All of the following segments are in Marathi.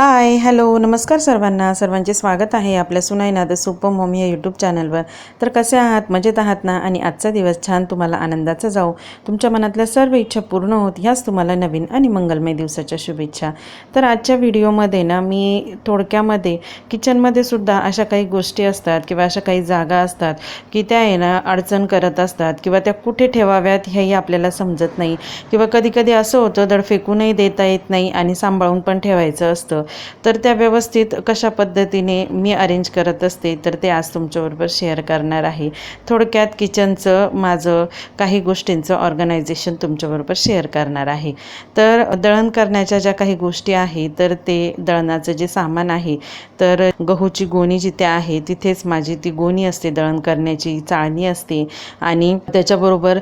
हाय हॅलो नमस्कार सर्वांना. सर्वांचे स्वागत आहे आपल्या सुनाईना द सुपर मॉम या यूट्यूब चॅनलवर तर कसे आहात? मजेत आहात ना? आणि आजचा दिवस छान तुम्हाला आनंदाचा जाऊ तुमच्या मनातल्या सर्व इच्छा पूर्ण होत ह्याच तुम्हाला नवीन आणि मंगलमय दिवसाच्या शुभेच्छा. तर आजच्या व्हिडिओमध्ये ना मी थोडक्यामध्ये किचनमध्ये सुद्धा अशा काही गोष्टी असतात किंवा अशा काही जागा असतात की त्या आहे ना अडचण करत असतात किंवा त्या कुठे ठेवाव्यात हेही आपल्याला समजत नाही. किंवा कधीकधी असं होतं दड फेकूनही देता येत नाही आणि सांभाळून पण ठेवायचं असतं. तर त्या व्यवस्थित कशा पद्धतीने मी अरेंज करत असते तर ते आज तुमच्याबरोबर शेअर करणार आहे. थोडक्यात किचनचं माझं काही गोष्टींचं ऑर्गनायझेशन तुमच्याबरोबर शेअर करणार आहे. तर दळण करण्याच्या ज्या काही गोष्टी आहे तर ते दळणाचं जे सामान आहे तर गहूची गोणी जिथे आहे तिथेच माझी ती गोणी असते दळण करण्याची चाळणी असते. आणि त्याच्याबरोबर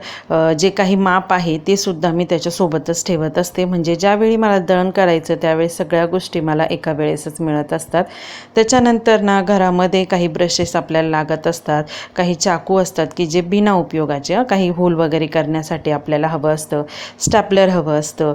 जे काही माप आहे ते सुद्धा मी त्याच्यासोबतच ठेवत असते. म्हणजे ज्यावेळी मला दळण करायचं त्यावेळी सगळ्या गोष्टी मला एका वेळेसच मिळत असतात. त्याच्यानंतर ना घरामध्ये काही ब्रशेस आपल्याला लागत असतात. काही चाकू असतात की जे बिना उपयोगाचे काही होल वगैरे करण्यासाठी आपल्याला हवं असतं. स्टॅपलर हवं असतं.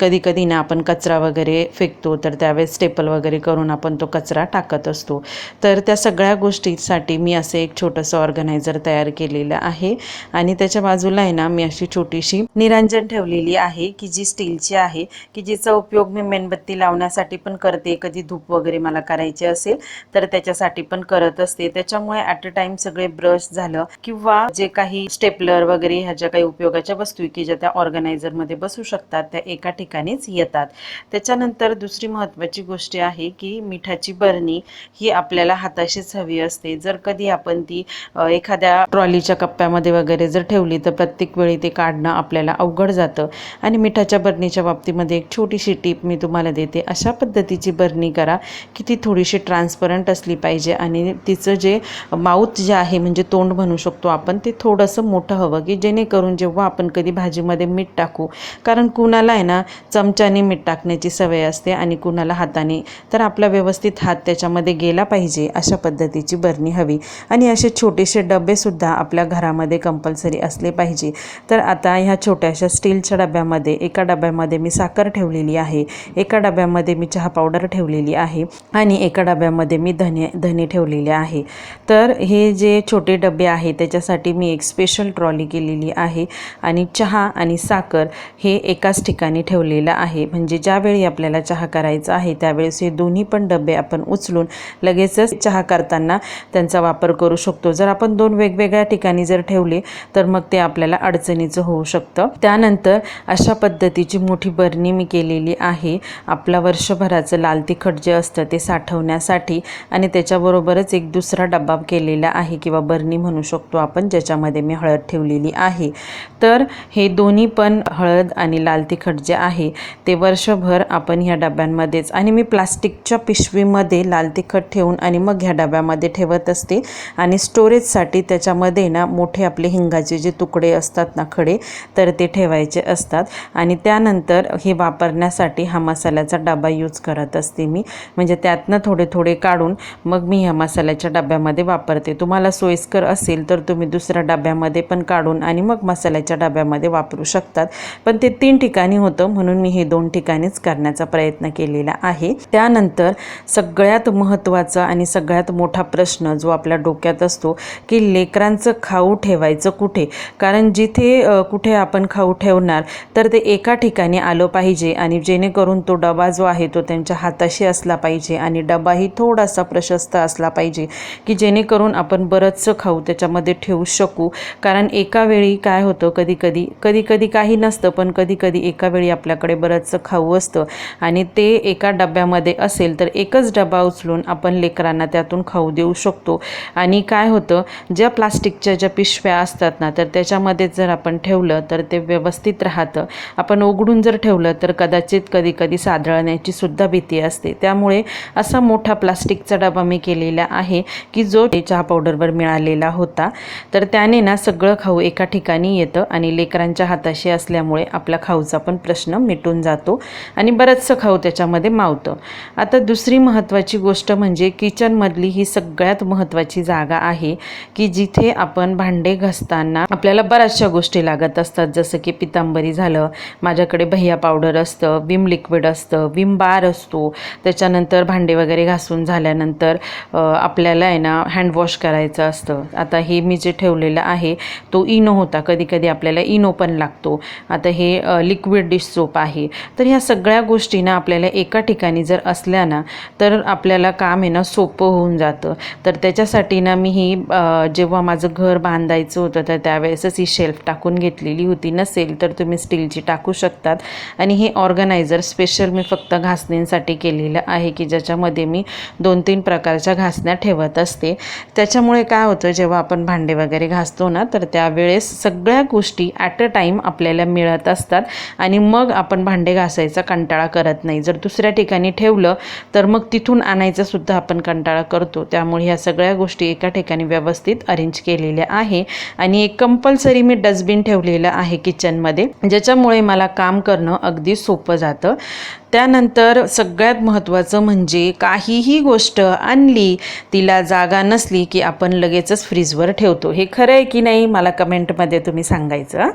कधी कधी ना आपण कचरा वगैरे फेकतो तर त्यावेळेस स्टेपल वगैरे करून आपण तो कचरा टाकत असतो. तर त्या सगळ्या गोष्टीसाठी मी असं एक छोटंसं ऑर्गनायझर तयार केलेलं आहे. आणि त्याच्या बाजूला आहे ना मी अशी छोटीशी निरांजन ठेवलेली आहे की जी स्टीलची आहे की जिचा उपयोग मी मेणबत्ती लावण्यासाठी पण करते. कधी धूप वगैरे मला करायचे असेल तर त्याच्यासाठी पण करत असते. त्याच्यामुळे ॲट अ टाइम सगळे ब्रश झालं किंवा जे काही स्टेपलर वगैरे ह्या ज्या काही उपयोगाच्या वस्तू की ज्या त्या ऑर्गनायझरमध्ये बसू शकतात त्या एका ठिकाणीच येतात. त्याच्यानंतर दुसरी महत्त्वाची गोष्ट आहे की मिठाची बरणी ही आपल्याला हाताशीच हवी असते. जर कधी आपण ती एखाद्या ट्रॉलीच्या कप्प्यामध्ये वगैरे जर ठेवली तर प्रत्येक वेळी ते काढणं आपल्याला अवघड जातं. आणि मिठाच्या बरणीच्या बाबतीमध्ये एक छोटीशी टीप मी तुम्हाला देते. अशा पद्धतीची बरणी करा की ती थोडीशी ट्रान्सपरंट असली पाहिजे आणि तिचं जे माऊथ जे आहे म्हणजे तोंड म्हणू शकतो आपण ते थोडंसं मोठं हवं की जेणेकरून जेव्हा आपण कधी भाजीमध्ये मीठ टाकू कारण कुणाला आहे ना चमच्याने मीठ टाकण्याची सवय असते आणि कुणाला हाताने तर आपला व्यवस्थित हात त्याच्यामध्ये गेला पाहिजे अशा पद्धतीची बरणी हवी. आणि असे छोटेसे डबेसुद्धा आपल्या घरामध्ये कंपल्सरी असले पाहिजे. तर आता ह्या छोट्याशा स्टीलच्या डब्यामध्ये एका डब्यामध्ये मी साखर ठेवलेली आहे. एका डब्यामध्ये मी चहा पावडर ठेवलेली आहे आणि एका डब्यामध्ये मी धने धने ठेवलेले आहे. तर हे जे छोटे डबे आहे त्याच्यासाठी मी एक स्पेशल ट्रॉली केलेली आहे आणि चहा आणि साखर हे एकाच ठिकाणी ठेवलेलं आहे. म्हणजे ज्यावेळी आपल्याला चहा करायचा आहे त्यावेळेस हे दोन्ही पण डबे आपण उचलून लगेचच चहा करताना त्यांचा वापर करू शकतो. जर आपण दोन वेगवेगळ्या ठिकाणी जर ठेवले तर मग ते आपल्याला अडचणीचं होऊ शकतं. त्यानंतर अशा पद्धतीची मोठी बरणी मी केलेली आहे. आपला वर्ष वर्षभराचं लाल तिखट जे असतं ते साठवण्यासाठी आणि त्याच्याबरोबरच एक दुसरा डब्बा केलेला आहे किंवा बरणी म्हणू शकतो आपण ज्याच्यामध्ये मी हळद ठेवलेली आहे. तर हे दोन्ही पण हळद आणि लाल तिखट जे आहे ते वर्षभर आपण ह्या डब्यांमध्येच आणि मी प्लास्टिकच्या पिशवीमध्ये लाल तिखट ठेवून आणि मग ह्या डब्यामध्ये ठेवत असते. आणि स्टोरेजसाठी त्याच्यामध्ये ना मोठे आपले हिंगाचे जे तुकडे असतात ना खडे तर ते ठेवायचे असतात. आणि त्यानंतर हे वापरण्यासाठी हा मसाल्याचा डबा यूज करत असते मी. म्हणजे त्यातनं थोडे थोडे काढून मग मी ह्या मसाल्याच्या डब्यामध्ये वापरते. तुम्हाला सोयीस्कर असेल तर तुम्ही दुसऱ्या डब्यामध्ये पण काढून आणि मग मसाल्याच्या डब्यामध्ये वापरू शकतात. पण ते तीन ठिकाणी होतं म्हणून मी हे दोन ठिकाणीच करण्याचा प्रयत्न केलेला आहे. त्यानंतर सगळ्यात महत्त्वाचा आणि सगळ्यात मोठा प्रश्न जो आपल्या डोक्यात असतो की लेकरांचं खाऊ ठेवायचं कुठे? कारण जिथे कुठे आपण खाऊ ठेवणार तर ते एका ठिकाणी आलं पाहिजे आणि जेणेकरून तो डबा जो आहे तो त्यांच्या हाताशी असला पाहिजे आणि डबाही थोडासा प्रशस्त असला पाहिजे की जेणेकरून आपण बरंचसं खाऊ त्याच्यामध्ये ठेवू शकू. कारण एका वेळी काय होतं कधी कधी कधी कधी काही नसतं पण कधी कधी एका वेळी आपल्याकडे बरंचसं खाऊ असतं. आणि ते एका डब्यामध्ये असेल तर एकच डबा उचलून आपण लेकरांना त्यातून खाऊ देऊ शकतो. आणि काय होतं ज्या प्लास्टिकच्या ज्या पिशव्या असतात ना तर त्याच्यामध्ये जर आपण ठेवलं तर ते व्यवस्थित राहतं. आपण उघडून जर ठेवलं तर कदाचित कधी कधी सादळण्याची सुद्धा भीती असते. त्यामुळे असा मोठा प्लास्टिकचा डबा मी केलेला आहे की जो चहा पावडरवर मिळालेला होता. तर त्याने ना सगळं खाऊ एका ठिकाणी येतं आणि लेकरांच्या हाताशी असल्यामुळे आपला खाऊचा पण प्रश्न मिटून जातो आणि बरंचसं खाऊ त्याच्यामध्ये मावतं. आता दुसरी महत्त्वाची गोष्ट म्हणजे किचनमधली ही सगळ्यात महत्त्वाची जागा आहे की जिथे आपण भांडे घासताना आपल्याला बऱ्याचशा गोष्टी लागत असतात. जसं की पितांबरी झालं माझ्याकडे भैया पावडर असतं विम लिक्विड असतं विम बार असतो. त्याच्यानंतर भांडे वगैरे घासून झाल्यानंतर आपल्याला आहे ना हँडवॉश करायचं असतं. आता हे मी जे ठेवलेलं आहे तो इनो होता. कधी कधी आपल्याला इनो पण लागतो. आता हे लिक्विड डिश सोप आहे. तर ह्या सगळ्या गोष्टींना आपल्याला एका ठिकाणी जर असल्या ना तर आपल्याला काम आहे ना सोपं होऊन जातं. तर त्याच्यासाठी ना मी ही जेव्हा माझं घर बांधायचं होतं तर त्यावेळेसच ही शेल्फ टाकून घेतलेली होती. नसेल तर तुम्ही स्टीलची टाकू शकतात. आणि हे ऑर्गनायझर स्पेशल मी फक्त घासणींसाठी केलेलं आहे की ज्याच्यामध्ये मी दोन तीन प्रकारच्या घासण्या ठेवत असते. त्याच्यामुळे काय होतं जेव्हा आपण भांडे वगैरे घासतो ना तर त्यावेळेस सगळ्या गोष्टी ॲट अ टाईम आपल्याला मिळत असतात आणि मग आपण भांडे घासायचा कंटाळा करत नाही. जर दुसऱ्या ठिकाणी ठेवलं तर मग तिथून आणायचासुद्धा आपण कंटाळा करतो. त्यामुळे ह्या सगळ्या गोष्टी एका ठिकाणी व्यवस्थित अरेंज केलेल्या आहे. आणि एक कंपल्सरी मी डस्टबिन ठेवलेलं आहे किचनमध्ये ज्याच्यामुळे मला काम करणं अगदी सोपं जातं. त्यानंतर सगळ्यात महत्त्वाचं म्हणजे काहीही गोष्ट आणली तिला जागा नसली की आपण लगेचच फ्रीजवर ठेवतो. हे खरं आहे की नाही? मला कमेंटमध्ये तुम्ही सांगायचं.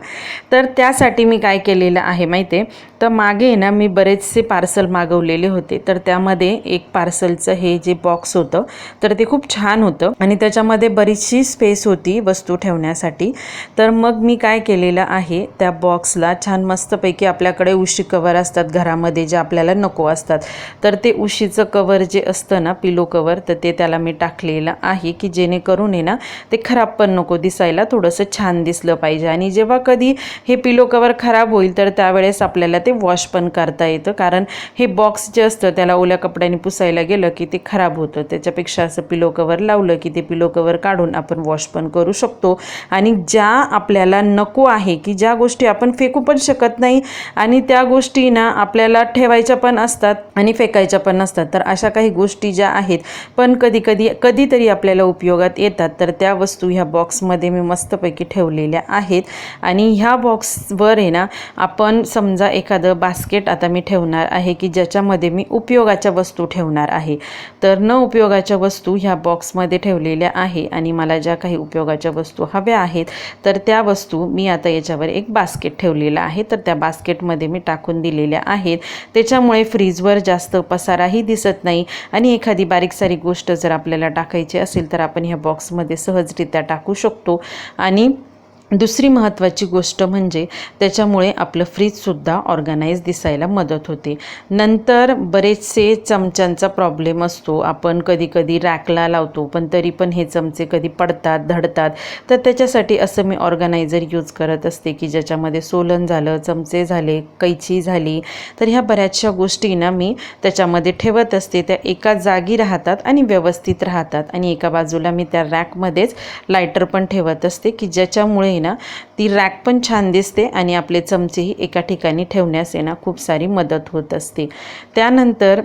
तर त्यासाठी मी काय केलेलं आहे माहिती आहे तर मागे ना मी बरेचसे पार्सल मागवलेले होते. तर त्यामध्ये एक पार्सलचं हे जे बॉक्स होतं तर ते खूप छान होतं आणि त्याच्यामध्ये बरीचशी स्पेस होती वस्तू ठेवण्यासाठी. तर मग मी काय केलेलं आहे त्या बॉक्सला छान मस्तपैकी आपल्याकडे उशी कवर असतात घरामध्ये जे आपल्याला नको असतात. तर ते उशीचं कवर जे असतं ना पिलो कवर तर ते त्याला मी टाकलेलं आहे की जेणेकरून आहे ना ते खराब पण नको दिसायला थोडंसं छान दिसलं पाहिजे. आणि जेव्हा कधी हे पिलो कवर खराब होईल तर त्यावेळेस आपल्याला ते वॉश पण करता येतं. कारण हे बॉक्स जे असतं त्याला ओल्या कपड्याने पुसायला गेलं की ते खराब होतं. त्याच्यापेक्षा असं पिलो कवर लावलं की ते पिलो कवर काढून आपण वॉश पण करू शकतो. आणि ज्या आपल्याला नको आहे की ज्या गोष्टी आपण फेकू पण शकत नाही आणि त्या गोष्टी ना आपल्याला ठेवायच्या पण असतात आणि फेकायच्या पण नसतात. तर अशा काही गोष्टी ज्या आहेत पण कधी कधी कधीतरी आपल्याला उपयोगात येतात. तर त्या वस्तू ह्या बॉक्समध्ये मी मस्तपैकी ठेवलेल्या आहेत. आणि ह्या बॉक्सवर आहे ना आपण समजा एखादं बास्केट आता मी ठेवणार आहे की ज्याच्यामध्ये मी उपयोगाच्या वस्तू ठेवणार आहे. तर न उपयोगाच्या वस्तू ह्या बॉक्समध्ये ठेवलेल्या आहे आणि मला ज्या काही उपयोगाच्या वस्तू हव्या आहेत तर त्या वस्तू मी आता याच्यावर एक बास्केट ठेवलेला आहे. तर त्या बास्केटमध्ये मी टाकून दिलेल्या आहेत. त्याच्यामुळे फ्रीजवर जास्त पसाराही दिसत नाही आणि एखादी बारीक सारी गोष्ट जर आपल्याला टाकायची असेल तर आपण ह्या बॉक्समध्ये सहजरित्या टाकू शकतो. आणि दुसरी महत्त्वाची गोष्ट म्हणजे त्याच्यामुळे आपलं फ्रीजसुद्धा ऑर्गनाईज दिसायला मदत होते. नंतर बरेचसे चमच्यांचा प्रॉब्लेम असतो. आपण कधी कधी रॅकला लावतो पण तरी पण हे चमचे कधी पडतात धडतात. तर त्याच्यासाठी असं मी ऑर्गनायझर यूज करत असते की ज्याच्यामध्ये सोलन झालं चमचे झाले कैची झाली. तर ह्या बऱ्याचशा गोष्टींना मी त्याच्यामध्ये ठेवत असते. त्या एका जागी राहतात आणि व्यवस्थित राहतात. आणि एका बाजूला मी त्या रॅकमध्येच लायटर पण ठेवत असते की ज्याच्यामुळे ना ती रॅक पण छान दिसते आणि आपले चमचेही एका ठिकाणी ठेवण्यास येणं ना खूप सारी मदत होत असते. त्यानंतर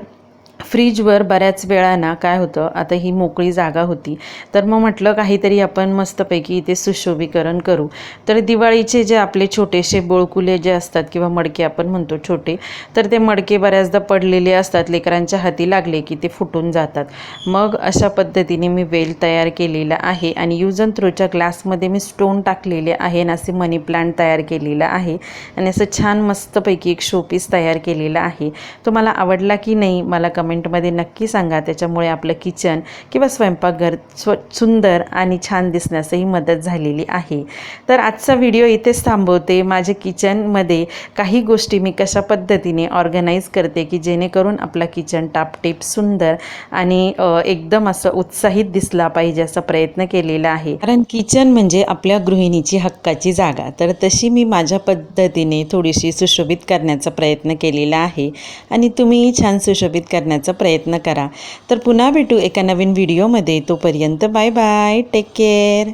फ्रीजवर बऱ्याच वेळा ना काय होतं आता ही मोकळी जागा होती. तर मग म्हटलं काहीतरी आपण मस्तपैकी इथे सुशोभीकरण करू. तर दिवाळीचे जे आपले छोटेसे बोळकुले जे असतात किंवा मडके आपण म्हणतो छोटे तर ते मडके बऱ्याचदा पडलेले असतात लेकरांच्या हाती लागले की ते फुटून जातात. मग अशा पद्धतीने मी वेल तयार केलेला आहे आणि यूज अँड थ्रोच्या ग्लासमध्ये मी स्टोन टाकलेले आहे आणि असे मनी प्लांट तयार केलेला आहे आणि असं छान मस्तपैकी एक शोपीस तयार केलेला आहे. तो मला आवडला की नाही मला कमेंट कमेंटमध्ये नक्की सांगा. त्याच्यामुळे आपलं किचन किंवा स्वयंपाकघर स्व सुंदर आणि छान दिसण्यासही मदत झालेली आहे. तर आजचा व्हिडिओ इथेच थांबवते. माझ्या किचनमध्ये काही गोष्टी मी कशा पद्धतीने ऑर्गनाईज करते की जेणेकरून आपला किचन टापटीप सुंदर आणि एकदम असं उत्साहित दिसला पाहिजे असा प्रयत्न केलेला आहे. कारण किचन म्हणजे आपल्या गृहिणीची हक्काची जागा. तर तशी मी माझ्या पद्धतीने थोडीशी सुशोभित करण्याचा प्रयत्न केलेला आहे. आणि तुम्हीही छान सुशोभित करण्याचा करण्याचा प्रयत्न करा. तर पुन्हा भेटू एका नवीन व्हिडिओमध्ये. तोपर्यंत बाय बाय. Take care.